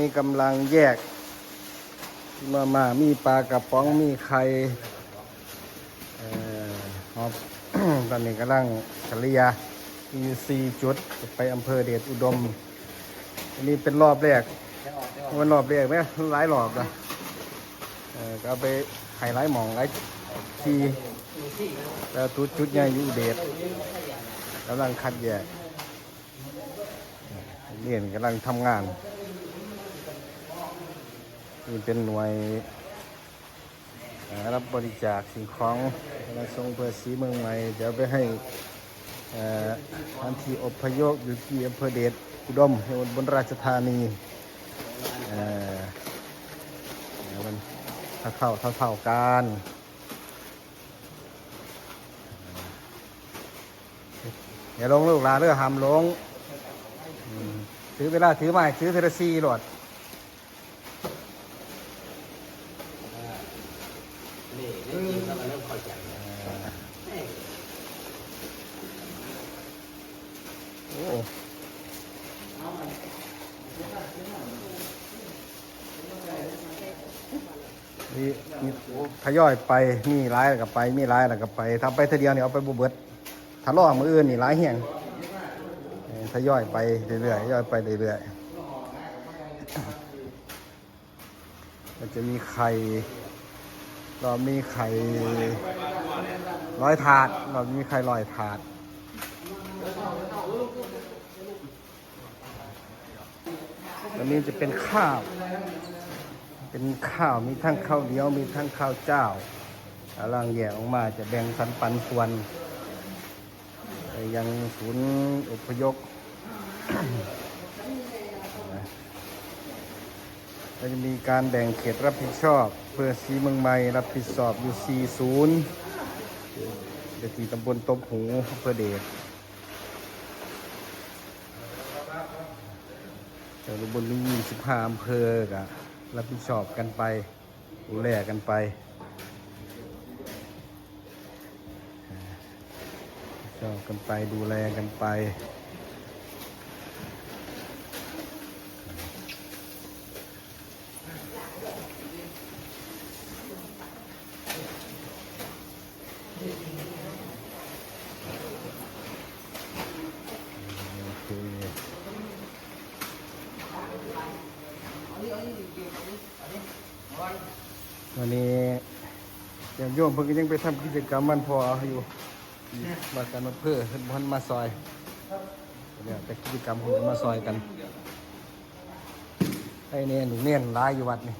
นี่กำลังแยก มามามีปลากระป๋องมีไข่เอ่อครับตอนนี้กำลังเลียมีสี่จุดไปอำเภอเดชอุดม อันนี้เป็นรอบแรกวันรอบแรกไหมหลายรอบนะก็ไปไฮไลท์หมองไลท์ทีแล้วจุดจุดใหญ่อยู่เดชกำลังคัดแยกเรียนกำลังทำงาน นี่เป็นหน่วยรับบริจาคสิ่งของกำลังส่งเพื่อสีเมืองใหม่เดี๋ยวไปให้ทันทีอพยพอยู่ที่อำเภอเดชอุดมจังหวัดบนราชธานีเอ่อเดี๋ยวมันเท่าเท่าเท่าเท่ากันอย่าลงลูกหลานเรื่องหามลง ถือเวลาถือไม้ถือเทระซีหลอด มีมีทยอยไปมีร้ายแล้วก็ไปมีร้ายแล้วก็ไปทำไปทอเดียวเนี่ยเอาไปบุเบิดถ้าล่อมืออื่นนี่ร้ายเหี่ยงทยอยไปเรื่อยๆทยอยไปเรื่อยๆมันจะมีไข่เรามีไข่ร้อยถาด เรามีไข่ร้อยถาดอันนี้จะเป็นข้าว เป็นข้าวมีทั้งข้าวเหนียวมีทั้งข้าวเจ้าอาลังแยกออกมาจะแบ่งสรรปันส่วนไปยังศูนย์อพยพก็จะมีการแบ่งเขตรับผิดชอบเพื่อสีเมืองใหม่รับผิดชอบอยู่4ศูนย์เดที่ตำบลตบหูอำเพื่อเดชแต่บนนี้สิบห้าอำเภอกะ รับผิดชอบกันไปดูแลกันไปชอบกันไปดูแลกันไป วันนี้เดี๋ยวโยมเพิ่งก็ยังไปทำกิจกรรมมันพออยู่มากันมาเพื่อเพิ่นพันมาซอยเนี่ยแต่กิจกรรมเพิ่นมาซอยกันไอ้เนี่ยหนูเนียนร้ายอยู่วัดนี่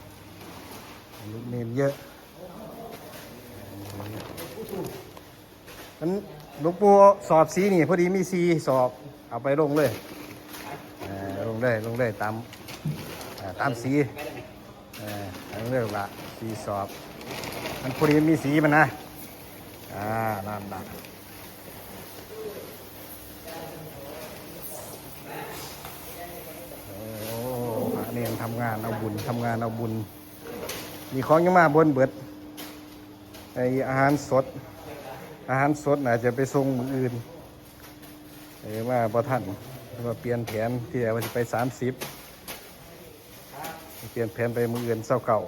หนูเนียนเยอะมันหลวงปู่สอบสีนี่พอดีมีสีสอบเอาไปลงเลยลงเลยลงเลยตามตามสีออเอาเรื่องละสีสอบ มันพอดีมีสีมันนะ อ่านั่นละโอ้พระเนี่ยทำงานเอาบุญทำงานเอาบุญ มีของยังมาบนเบิดไออาหารสด อาหารสดน่าจะไปส่งมืออื่นเออว่าพอท่านมาเปลี่ยนแผนที่แรกว่าจะไปสามสิบเปลี่ยนแผนไปมืออื่นเศร้าเก่า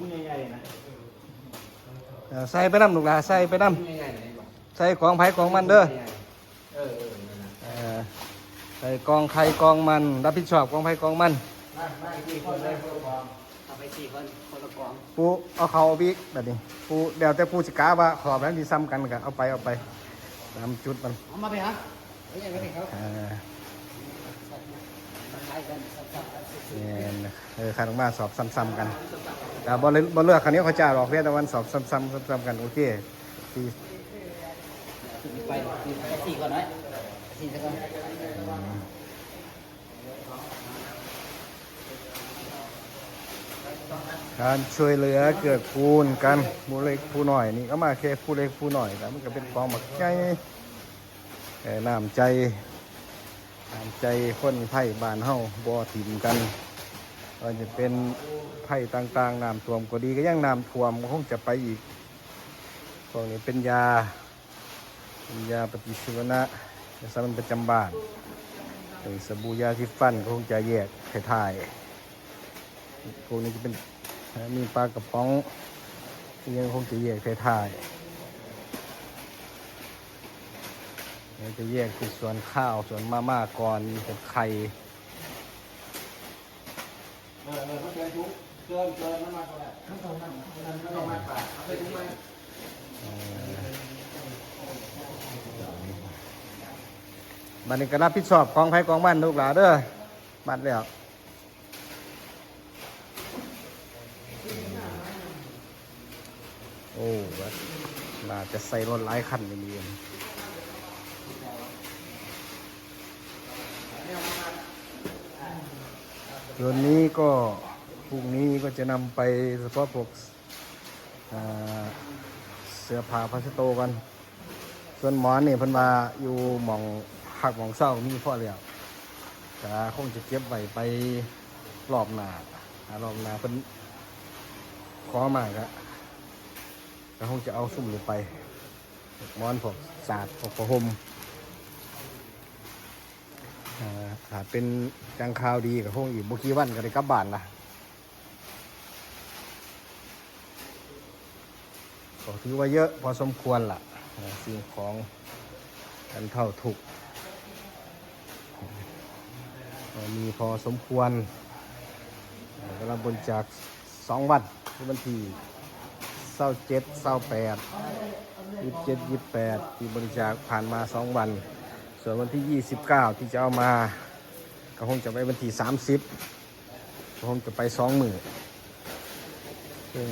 ถุงใหญ่ๆนะเอ่อใส่ไปน้ำลูกหลาใส่ไปน้ถุงใหญ่ๆไหนบอกำใส่ของไผ่ของมันเด้อเออเออนั่นน่ะเอ่อใส่กองไข่กองมัน รับผิดชอบกองไผ่กองมัน มามากี่คนเลยเพื่อความเอาไปสี่คนคนละกองปูเอาเขาเอาบิ๊กแบบนี้ปูเดี๋ยวแต่ปูสิกาว่าขอบแล้วที่ซ้ำกันกันเอาไปเอาไปตามจุดมันเอามาไปฮะไม่ใช่ไม่ใช่เขาเอ่อมันไล่กันสับๆกัน เนี่ยนะเออขันออกมาสอบซ้ำๆกันแต่บอลบอลเลือกคันนี้เขาจ้าหรอกเพียงแต่วันสอบซ้ำๆซ้ำๆกันโอเคสี่ไปสี่ก่อนไหมสี่ก่อนการช่วยเหลือเกื้อกูลกันผู้เล็กผู้หน่อยนี่ก็มาแค่ผู้เล็กผู้หน่อยแต่มันก็เป็นกองบักใจเอ่อน้ำใจ ใจคนไผ่บ้านเฮาบ่ถิ่มกันก็จะเป็นไผ่ต่างๆน้ำท่วมก็ดีก็ยังน้ำท่วมก็คงจะไปอีกพวกนี้เป็นยาเป็นยาปฏิชีวนะยาสามัญประจำบ้านไอ้สบู่ยาที่ฟันก็คงจะแยกถ่ายพวกนี้จะเป็นมีปลากระป๋องยังคงจะแยกถ่าย ๆแล้วจะแยกคือส่วนข้าวส่วนมาม่าก่อนมีเป็นไข่เออเออมันเกินทุกเกินเกินน้ำมันก็ได้น้ำตรงน้ำน้ำน้ำต้องมาปาดเอาไปทุกไหมบันนี้ก็รับผิดชอบกองไผ่กองบ้านลูกหลานเด้อบัดแล้วโอ้บัดน่าจะใส่รถหลายคันอย่างนี้ ส่วนนี้ก็พรุ่งนี้ก็จะนำไปเฉพาะพวกอ่าเสื้อผ้าพัสโตกัน ส่วนหมอนนี่เพิ่นว่าอยู่หมองหักหมองเศร้ามีพ่อแล้วแต่คงจะเก็บไว้ไปรอบหน้ารอบหน้าเพิ่นขอมากอะก็คงจะเอาซุ่มลงไปมอนพวกศาสตร์พวกประหม ถ้าเป็นจังข่าวดีก็คงอีกบุกี่วันก็ได้กลับบ้านละก็ถือว่าเยอะพอสมควรล่ะอ่าสิ่งของกันเท่าถูกมีพอสมควรกำลังบริจาคสองวันคือวันที่เศร้าเจ็ดเศร้าแปดยี่สิบเจ็ดยี่สิบแปดที่บริจาคผ่านมาสองวัน ส่วนวันที่ 29 ที่จะเอามา ก็คงจะไปวันที่ 30ก็คงจะไป2 0 0 0มื่นซึ่ง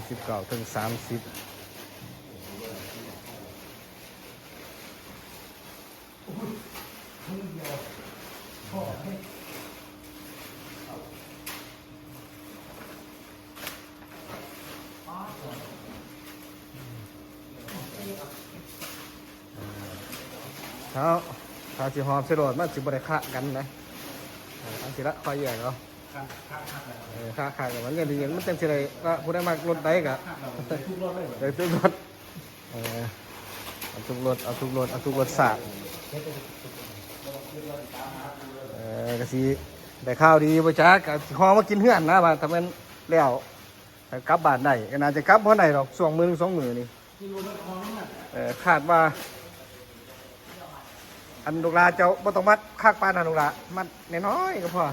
29ถึง30 เขาเขาสิหอมสิโรดมันสิบริฆะกันนะเอออันสิละคอยแยกเอาเออค่าขาดกับมันก็ดีมันเต็มสิเลยว่าผู้ได้มากรถได้กะทุกรอบเลยเลยทุกรถเออเอาทุกรถเอาทุกรถเอาทุกรถสาดเออกะสิได้ข้าวดีบ่จ้ากะสิหอมมากินเฮือนนะว่าถ้ามันแล้วถ้ากลับบ้านได้ก็น่าจะกลับเพราะไหนหรอกสองมือสองมือนี่ที่รู้มันคลองนี่น่ะเอ่อคาดว่า อันลูกหลาเจ้าบ่ต้องมัดคากปานอันลูกหลามัดน้อยๆก็พอ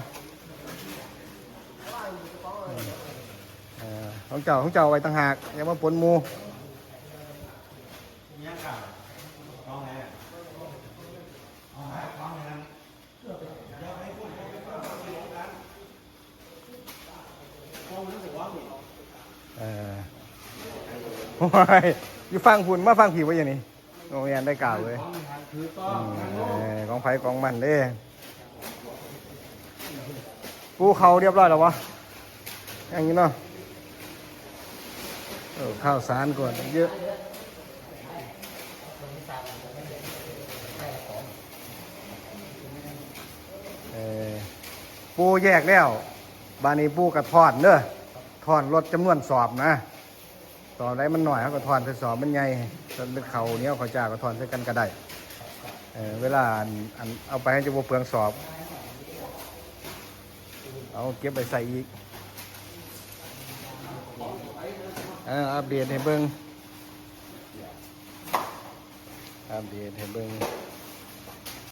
ของเจ้าของเจ้าไว้ต่างหากอย่ามาปนหมูยังกล่าวคลองไหนอะคลองไหนคลองไหนนั้นเดี๋ยวให้พูดให้พูดให้พูดให้พูดกันคลองนั้นถือว่าผิดเออโอ้ยอยู่ฟังพุ่นมาฟังผีไว้อย่างนี้ โรงเรียนได้กล่าวเลยคลองไหนถือต้ออืงมทางเอโน้นอของไผของมันเด้ปูเขาเรียบร้อยแล้ววะอย่างนี้เนาะเออข้าวสารก่อนเยอะเอ่อปูแยกแล้ว บานี้ปูกระทอนเด้อทอนลดจำนวนสอบนะ สอบได้มันหน่อยเขาก็ทอนไปสอบมันใหญ่จนเขาเนี้ยเขาจ่าก็ทอนใส่กันก็ได้เออเวลาอันอันเอาไปให้จะบ่เปลืองสอบ เอาเก็บไปใส่อีกเอออัปเดตให้เบิ่งอัปเดตให้เบิ่ง